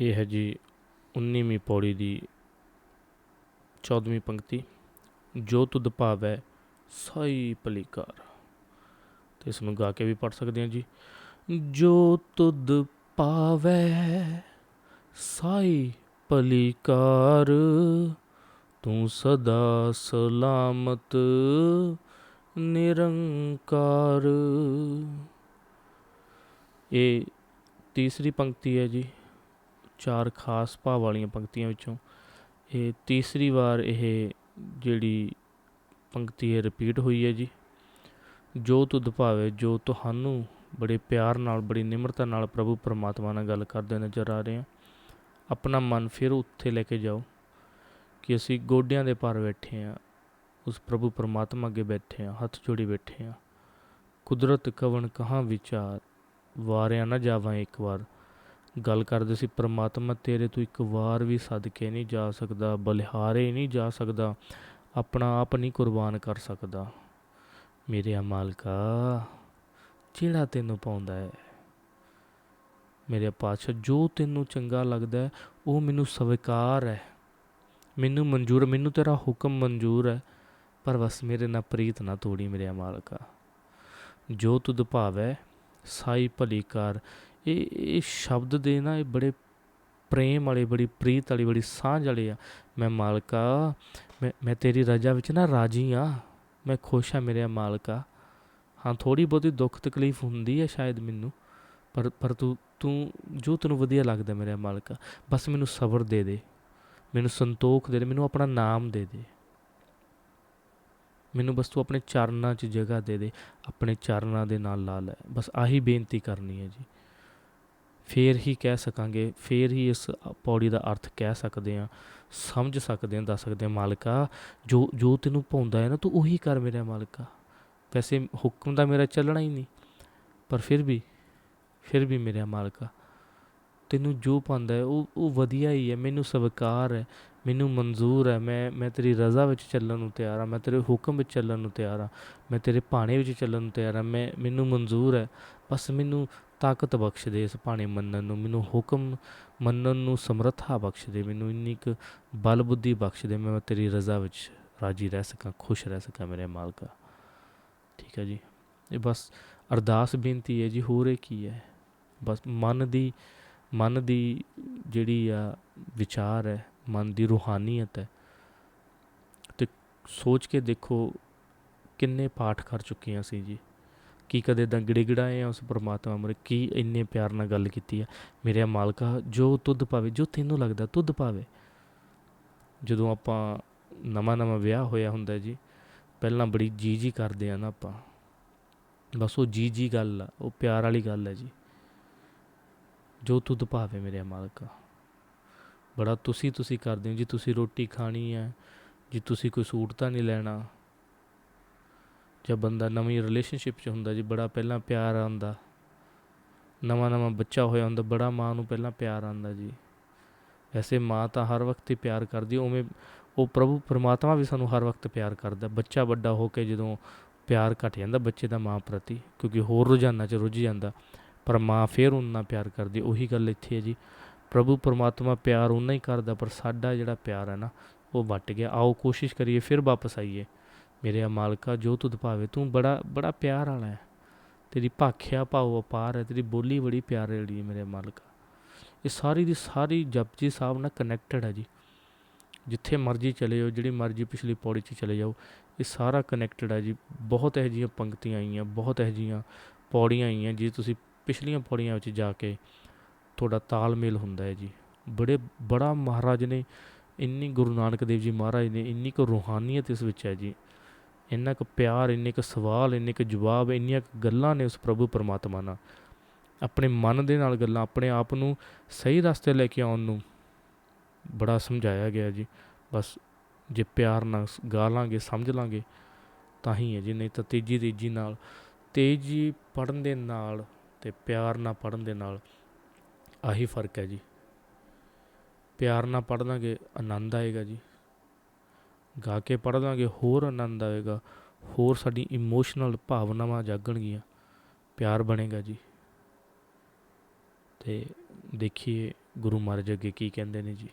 ਇਹ ਹੈ ਜੀ 19ਵੀਂ ਪੌੜੀ ਦੀ 14ਵੀਂ ਪੰਕਤੀ, ਜੋ ਤੁਧ ਭਾਵੈ ਸਾਈ ਭਲੀਕਾਰ ਤੇ ਇਸ ਨੂੰ ਗਾ ਕੇ ਵੀ ਪੜ ਸਕਦੇ ਹਾਂ ਜੀ। ਜੋ ਤੁਧ ਪਾਵੈ ਸਾਈ ਭਲੀਕਾਰ ਤੂੰ ਸਦਾ ਸਲਾਮਤ ਨਿਰੰਕਾਰ। ਇਹ ਤੀਸਰੀ ਪੰਕਤੀ ਹੈ ਜੀ। ਚਾਰ ਖਾਸ ਭਾਵ ਵਾਲੀਆਂ ਪੰਕਤੀਆਂ ਵਿੱਚੋਂ। ਇਹ ਤੀਸਰੀ ਵਾਰ ਇਹ ਜਿਹੜੀ ਪੰਕਤੀ ਹੈ ਰਿਪੀਟ ਹੋਈ ਹੈ ਜੀ। ਜੋ ਤੁਧ ਭਾਵੇ, ਜੋ ਤੁਹਾਨੂੰ ਬੜੇ ਪਿਆਰ ਨਾਲ, ਬੜੀ ਨਿਮਰਤਾ ਨਾਲ ਪ੍ਰਭੂ ਪਰਮਾਤਮਾ ਨਾਲ ਗੱਲ ਕਰਦੇ ਨਜ਼ਰ ਆ ਰਹੇ ਆ, ਆਪਣਾ ਮਨ ਫਿਰ ਉੱਥੇ ਲੈ ਕੇ ਜਾਓ ਕਿ ਅਸੀਂ ਗੋਡਿਆਂ ਦੇ ਭਾਰ ਬੈਠੇ ਆ, ਉਸ ਪ੍ਰਭੂ ਪਰਮਾਤਮਾ ਅੱਗੇ ਬੈਠੇ ਆ, ਹੱਥ ਜੋੜੀ ਬੈਠੇ ਆ। ਕੁਦਰਤ ਕਵਣ ਕਹਾਂ ਵਿਚਾਰ, ਵਾਰਿਆ ਨਾ ਜਾਵਾਂ ਇੱਕ ਵਾਰ। ਗੱਲ ਕਰਦੇ ਸੀ, ਪ੍ਰਮਾਤਮਾ ਤੇਰੇ ਤੋਂ ਇੱਕ ਵਾਰ ਵੀ ਸਦਕੇ ਨਹੀਂ ਜਾ ਸਕਦਾ, ਬਲਿਹਾਰੇ ਨਹੀਂ ਜਾ ਸਕਦਾ, ਆਪਣਾ ਆਪ ਨਹੀਂ ਕੁਰਬਾਨ ਕਰ ਸਕਦਾ। ਮੇਰੇ ਮਾਲਕਾ, ਜਿਹੜਾ ਤੈਨੂੰ ਪਾਉਂਦਾ ਹੈ, ਮੇਰੇ ਪਾਤਸ਼ਾਹ, ਜੋ ਤੈਨੂੰ ਚੰਗਾ ਲੱਗਦਾ ਉਹ ਮੈਨੂੰ ਸਵੀਕਾਰ ਹੈ। ਮੈਨੂੰ ਮਨਜ਼ੂਰ, ਮੈਨੂੰ ਤੇਰਾ ਹੁਕਮ ਮਨਜ਼ੂਰ ਹੈ, ਪਰ ਬਸ ਮੇਰੇ ਨਾਲ ਪ੍ਰੀਤ ਨਾ ਤੋੜੀ, ਮੇਰੇ ਮਾਲਕਾ। ਜੋ ਤੁਧ ਭਾਵੈ, ਸਾਈ ਭਲੀ ਕਰ ਇਹ ਇਹ ਸ਼ਬਦ ਦੇ ਨਾ ਇਹ ਬੜੇ ਪ੍ਰੇਮ ਵਾਲੇ, ਬੜੀ ਪ੍ਰੀਤ ਵਾਲੀ, ਬੜੀ ਸਾਂਝ ਵਾਲੇ ਆ। ਮੈਂ ਮਾਲਕਾ, ਮੈਂ ਮੈਂ ਤੇਰੀ ਰਜਾ ਵਿੱਚ ਨਾ ਰਾਜੀ ਆ। ਮੈਂ ਖੁਸ਼ ਆ ਮੇਰੇ ਮਾਲਕਾ। ਹਾਂ ਥੋੜੀ ਬਹੁਤੀ ਦੁੱਖ ਤਕਲੀਫ ਹੁੰਦੀ ਹੈ ਸ਼ਾਇਦ ਮੈਨੂੰ, ਪਰ ਪਰ ਤੂੰ ਤੂੰ, ਜੋ ਤੈਨੂੰ ਵਧੀਆ ਲੱਗਦਾ ਮੇਰੇ ਮਾਲਕਾ, ਬਸ ਮੈਨੂੰ ਸਬਰ ਦੇ ਦੇ। ਮੈਨੂੰ ਸੰਤੋਖ ਦੇ ਦੇ, ਮੈਨੂੰ ਆਪਣਾ ਨਾਮ ਦੇ ਦੇ। ਮੈਨੂੰ ਬਸ ਤੂੰ ਆਪਣੇ ਚਰਨਾਂ 'ਚ ਜਗ੍ਹਾ ਦੇ ਦੇ, ਆਪਣੇ ਚਰਨਾਂ ਦੇ ਨਾਲ ਲਾ ਲੈ। ਬਸ ਆਹੀ ਬੇਨਤੀ ਕਰਨੀ ਹੈ ਜੀ। ਫੇਰ ਹੀ ਕਹਿ ਸਕਾਂਗੇ, ਫੇਰ ਹੀ ਇਸ ਪੌੜੀ ਦਾ ਅਰਥ ਕਹਿ ਸਕਦੇ ਆ ਸਮਝ ਸਕਦੇ ਆ ਦੱਸ ਸਕਦੇ ਆ ਮਾਲਕਾ, ਜੋ ਜੋ ਤੈਨੂੰ ਪਾਉਂਦਾ ਹੈ ਨਾ, ਤੂੰ ਉਹੀ ਕਰ ਮੇਰਾ ਮਾਲਕਾ। ਵੈਸੇ ਹੁਕਮ ਦਾ ਮੇਰਾ ਚੱਲਣਾ ਹੀ ਨਹੀਂ, ਪਰ ਫਿਰ ਵੀ ਫਿਰ ਵੀ ਮੇਰਾ ਮਾਲਕਾ। ਤੈਨੂੰ ਜੋ ਪਾਉਂਦਾ ਹੈ, ਉਹ ਉਹ ਵਧੀਆ ਹੀ ਹੈ, ਮੈਨੂੰ ਸਵੀਕਾਰ ਹੈ। ਮੈਨੂੰ ਮਨਜ਼ੂਰ ਹੈ, ਮੈਂ ਮੈਂ ਤੇਰੀ ਰਜ਼ਾ ਵਿੱਚ ਚੱਲਣ ਨੂੰ ਤਿਆਰ ਹਾਂ, ਮੈਂ ਤੇਰੇ ਹੁਕਮ ਵਿੱਚ ਚੱਲਣ ਨੂੰ ਤਿਆਰ ਹਾਂ, ਮੈਂ ਤੇਰੇ ਭਾਣੇ ਵਿੱਚ ਚੱਲਣ ਨੂੰ ਤਿਆਰ ਹਾਂ, ਮੈਂ, ਮੈਨੂੰ ਮਨਜ਼ੂਰ ਹੈ, ਬਸ ਮੈਨੂੰ ਤਾਕਤ ਬਖਸ਼ ਦੇ ਇਸ ਭਾਣੇ ਮੰਨਣ ਨੂੰ, ਮੈਨੂੰ ਹੁਕਮ ਮੰਨਣ ਨੂੰ ਸਮਰੱਥਾ ਬਖਸ਼ ਦੇ ਮੈਨੂੰ ਇੰਨੀ ਕੁ ਬਲ ਬੁੱਧੀ ਬਖਸ਼ ਦੇ ਮੈਂ ਤੇਰੀ ਰਜ਼ਾ ਵਿੱਚ ਰਾਜੀ ਰਹਿ ਸਕਾਂ, ਖੁਸ਼ ਰਹਿ ਸਕਾਂ ਮੇਰੇ ਮਾਲਕਾ। ਠੀਕ ਹੈ ਜੀ? ਇਹ ਬਸ ਅਰਦਾਸ ਬੇਨਤੀ ਹੈ ਜੀ, ਹੋਰ ਇਹ ਕੀ ਹੈ? ਬਸ ਮਨ ਦੀ ਮਨ ਦੀ ਜਿਹੜੀ ਆ ਵਿਚਾਰ ਹੈ ਮਨ ਦੀ ਰੂਹਾਨੀਅਤ ਹੈ। ਤੇ ਸੋਚ ਕੇ ਦੇਖੋ ਕਿੰਨੇ ਪਾਠ ਕਰ ਚੁੱਕੇ ਹਾਂ ਅਸੀਂ ਜੀ। ਕੀ ਕਦੇ ਤਾਂ ਗਿੜਗਿੜਾਏ ਆ ਉਸ ਪਰਮਾਤਮਾ ਮਰੇ ਕੀ ਇੰਨੇ ਪਿਆਰ ਨਾਲ ਗੱਲ ਕੀਤੀ ਆ। ਮੇਰੇ ਮਾਲਕਾ, ਜੋ ਤੁਧ ਪਾਵੇ, ਜੋ ਤੈਨੂੰ ਲੱਗਦਾ ਤੁਧ ਪਾਵੇ। ਜਦੋਂ ਆਪਾਂ ਨਵਾਂ ਨਵਾਂ ਵਿਆਹ ਹੋਇਆ ਹੁੰਦਾ ਜੀ, ਪਹਿਲਾਂ ਬੜੀ ਜੀ ਜੀ ਕਰਦੇ ਆ ਨਾ ਆਪਾਂ। ਬਸ ਉਹ ਜੀ ਜੀ ਗੱਲ ਆ, ਉਹ ਪਿਆਰ ਵਾਲੀ ਗੱਲ ਹੈ ਜੀ। ਜੋ ਤੁਧ ਭਾਵੇ ਮੇਰੇ ਮਾਲਕਾ। ਬੜਾ ਤੁਸੀਂ ਤੁਸੀਂ ਕਰਦੇ ਹੋ, ਜੀ ਤੁਸੀਂ ਰੋਟੀ ਖਾਣੀ ਹੈ, ਜੀ ਤੁਸੀਂ ਕੋਈ ਸੂਟ ਤਾਂ ਨਹੀਂ ਲੈਣਾ ਜਦ ਬੰਦਾ ਨਵੀਂ ਰਿਲੇਸ਼ਨਸ਼ਿਪ 'ਚ ਹੁੰਦਾ, ਜੀ ਬੜਾ ਪਹਿਲਾਂ ਪਿਆਰ ਆਉਂਦਾ, ਨਵਾਂ ਨਵਾਂ ਬੱਚਾ ਹੋਇਆ ਹੁੰਦਾ, ਬੜਾ ਮਾਂ ਨੂੰ ਪਹਿਲਾਂ ਪਿਆਰ ਆਉਂਦਾ ਜੀ। ਵੈਸੇ ਮਾਂ ਤਾਂ ਹਰ ਵਕਤ ਹੀ ਪਿਆਰ ਕਰਦੀ, ਉਵੇਂ ਉਹ ਪ੍ਰਭੂ ਪਰਮਾਤਮਾ ਵੀ ਸਾਨੂੰ ਹਰ ਵਕਤ ਪਿਆਰ ਕਰਦਾ। ਬੱਚਾ ਵੱਡਾ ਹੋ ਕੇ ਜਦੋਂ ਪਿਆਰ ਘਟ ਜਾਂਦਾ, ਬੱਚੇ ਦਾ ਮਾਂ ਪ੍ਰਤੀ, ਕਿਉਂਕਿ ਹੋਰ ਰੁਝਾਨਾਂ 'ਚ ਰੁੱਝ ਜਾਂਦਾ, ਪਰ ਮਾਂ ਫੇਰ ਉਹਨਾਂ ਪਿਆਰ ਕਰਦੀ, ਉਹੀ ਗੱਲ ਇੱਥੇ ਹੈ ਜੀ। ਪ੍ਰਭੂ ਪਰਮਾਤਮਾ ਪਿਆਰ ਉਹਨਾਂ ਹੀ ਕਰਦਾ, ਪਰ ਸਾਡਾ ਜਿਹੜਾ ਪਿਆਰ ਹੈ ਨਾ, ਉਹ ਵੱਟ ਗਿਆ। ਆਓ ਕੋਸ਼ਿਸ਼ ਕਰੀਏ, ਫਿਰ ਵਾਪਸ ਆਈਏ। ਮੇਰੇ ਮਾਲਕਾ, ਜੋ ਤੁਧ ਭਾਵੇ, ਤੂੰ ਬੜਾ ਬੜਾ ਪਿਆਰ ਵਾਲਾ ਹੈ। ਤੇਰੀ ਭਾਖਿਆ ਭਾਉ ਅਪਾਰ ਹੈ, ਤੇਰੀ ਬੋਲੀ ਬੜੀ ਪਿਆਰ ਵਾਲੀ ਹੈ ਮੇਰੇ ਮਾਲਕਾ। ਇਹ ਸਾਰੀ ਦੀ ਸਾਰੀ ਜਪਜੀ ਸਾਹਿਬ ਨਾਲ ਕਨੈਕਟਡ ਹੈ ਜੀ। ਜਿੱਥੇ ਮਰਜ਼ੀ ਚਲੇ ਜਾਓ, ਜਿਹੜੀ ਮਰਜ਼ੀ ਪਿਛਲੀ ਪੌੜੀ 'ਚ ਚਲੇ ਜਾਓ, ਇਹ ਸਾਰਾ ਕਨੈਕਟਡ ਹੈ ਜੀ। ਬਹੁਤ ਇਹੋ ਜਿਹੀਆਂ ਪੰਕਤੀਆਂ ਆਈਆਂ, ਬਹੁਤ ਇਹੋ ਜਿਹੀਆਂ ਪੌੜੀਆਂ ਆਈਆਂ, ਜੇ ਤੁਸੀਂ ਪਿਛਲੀਆਂ ਪੌੜੀਆਂ ਵਿੱਚ ਜਾ ਕੇ ਤੁਹਾਡਾ ਤਾਲਮੇਲ ਹੁੰਦਾ ਹੈ ਜੀ। ਬੜੇ, ਬੜਾ ਮਹਾਰਾਜ ਨੇ ਇੰਨੀ ਗੁਰੂ ਨਾਨਕ ਦੇਵ ਜੀ ਮਹਾਰਾਜ ਨੇ ਇੰਨੀ ਕੁ ਰੂਹਾਨੀਅਤ ਇਸ ਵਿੱਚ ਹੈ ਜੀ। ਇੰਨਾ ਕੁ ਪਿਆਰ, ਇੰਨੇ ਕੁ ਸਵਾਲ, ਇੰਨੇ ਕੁ ਜਵਾਬ, ਇੰਨੀਆਂ ਕੁ ਗੱਲਾਂ ਨੇ ਉਸ ਪ੍ਰਭੂ ਪਰਮਾਤਮਾ ਨਾਲ। ਆਪਣੇ ਮਨ ਦੇ ਨਾਲ ਗੱਲਾਂ, ਆਪਣੇ ਆਪ ਨੂੰ ਸਹੀ ਰਸਤੇ ਲੈ ਕੇ ਆਉਣ ਨੂੰ ਬੜਾ ਸਮਝਾਇਆ ਗਿਆ ਜੀ। ਬਸ ਜੇ ਪਿਆਰ ਨਾਲ ਗਾ ਲਾਂਗੇ, ਸਮਝ ਲਾਂਗੇ, ਤਾਂ ਹੀ ਹੈ ਜੀ, ਨਹੀਂ ਤਾਂ ਤੇਜੀ ਤੇਜੀ ਨਾਲ, ਤੇਜੀ ਪੜਨ ਦੇ ਨਾਲ ਤੇ ਪਿਆਰ ਨਾਲ ਪੜਨ ਦੇ ਨਾਲ ਆਹੀ ਫ਼ਰਕ ਹੈ ਜੀ। ਪਿਆਰ ਨਾਲ ਪੜ੍ਹ ਲਾਂਗੇ ਆਨੰਦ ਆਏਗਾ ਜੀ। ਗਾ ਕੇ ਪੜ੍ਹ ਲਾਂਗੇ ਹੋਰ ਆਨੰਦ ਆਏਗਾ, ਹੋਰ ਸਾਡੀ ਇਮੋਸ਼ਨਲ ਭਾਵਨਾਵਾਂ ਜਾਗਣਗੀਆਂ, ਪਿਆਰ ਬਣੇਗਾ ਜੀ। ਤੇ ਦੇਖੀਏ ਗੁਰੂ ਮਹਾਰਾਜ ਅੱਗੇ ਕੀ ਕਹਿੰਦੇ ਨੇ ਜੀ।